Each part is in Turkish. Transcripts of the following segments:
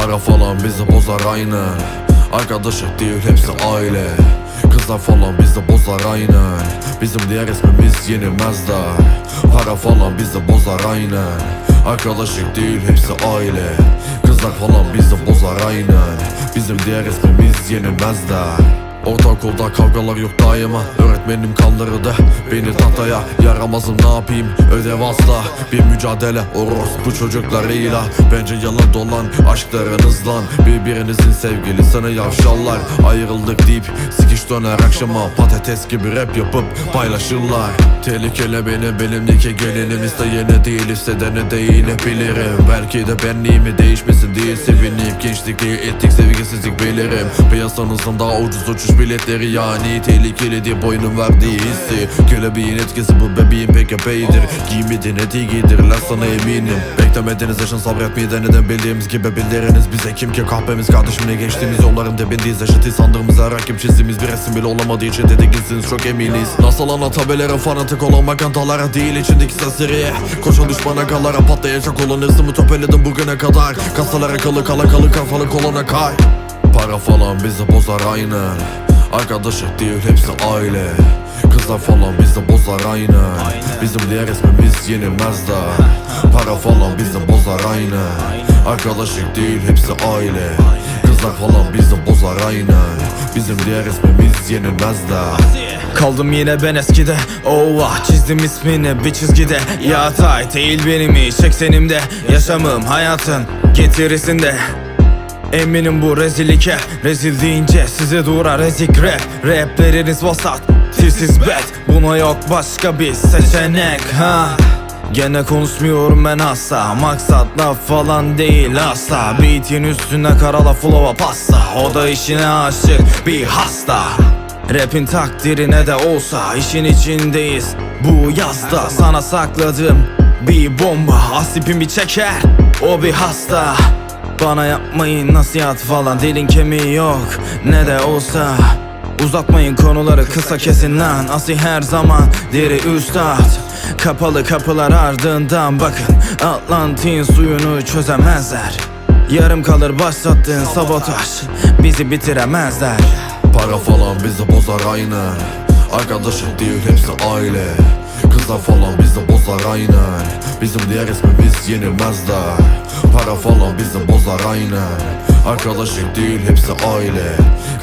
Para falan bizi bozar aynen. Arkadaşlık değil hepsi aile. Kızlar falan bizi bozar aynen. Bizim diğer ismimiz yenilmezler. Para falan bizi bozar aynen. Arkadaşlık değil hepsi aile. Kızlar falan bizi bozar aynen. Bizim diğer ismimiz yenilmezler Ortaokulda kavgalar yok daima. Öğretmenim kandırdı beni tahtaya. Yaramazım ne yapayım? Ödev asla. Bir mücadele orospu çocuklarıyla. Bence yalan dolan aşklarınız lan Birbirinizin sevgilisine yavşallar. Ayrıldık deyip sikiş döner akşama. Patates gibi rap yapıp paylaşırlar. Tehlikeli benim benimdeki gelinim İsteyene değil hissedene de yine bilirim? Belki de benliğimi değişmesin diye sevinip Gençlik değil ettik sevgisizlik bilirim. Piyasanızın daha ucuz uçuş biletleri yani Tehlikeli diye boynun verdiği hissi. Kelebeğin etkisi bu bebeğin pek epeydir Giymedin eti giydirirler sana eminim. Beklemediğiniz yaşın sabretmeyi deneden bildiğimiz gibi bildiriniz bize kim ki? Kahvemiz kardeşim ne geçtiğimiz yolların dibindeyiz. Eşitiz sandığımıza rakip çizdiğimiz bir resim bile olamadığı için tedirginsiniz çok eminiz. Nasıl anlatabilirim fanatik olan makantalara değil içindeki sesleri Koşan düşmana kalara patlayacak olan hızımı topeledim bugüne kadar. Kasalara kalı kala kalı kafalı kolona kay. Para falan bizi bozar aynen Arkadaşlık değil hepsi aile. Kızlar falan bizi bozar aynen. Bizim diğer ismimiz yenilmezler Para falan bizi bozar aynen. Arkadaşlık değil hepsi aile. Kızlar falan bizi bozar aynen. Bizim diğer ismimiz yenilmezler Kaldım yine ben eskide. Ova çizdim ismini bir çizgide. Yatay değil benim iş eksenimde Yaşamım hayatın getirisinde Eminim bu rezilike Rezil deyince size durar ezik rap. Rapleriniz vasat Tilsiz bet Buna yok başka bir seçenek ha. Gene konuşmuyorum ben asla. Maksat laf falan değil asla. Beat'in üstüne karala flow'a pasta. O da işine aşık bir hasta. Rap'in takdirine de olsa işin içindeyiz. Bu yazda sana sakladığım bir bomba. Asipimi çeker o bir hasta Bana yapmayın nasihat falan dilin kemiği yok. Ne de olsa Uzatmayın konuları kısa kesin lan. Asi her zaman diri üstad. Kapalı kapılar ardından bakın Atlantin suyunu çözemezler. Yarım kalır başlattığın sabotaj Bizi bitiremezler. Para falan bizi bozar aynen. Arkadaşlık değil hepsi aile. Kızlar falan bizi bozar aynen. Bizim diğer ismimiz yenilmezler falan bizi bozar aynen. Arkadaşlık değil hepsi aile.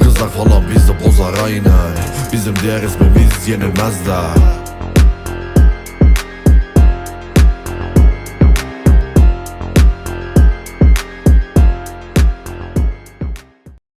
Kızlar falan bizi bozar aynen. Bizim diğer ismimiz yenilmezler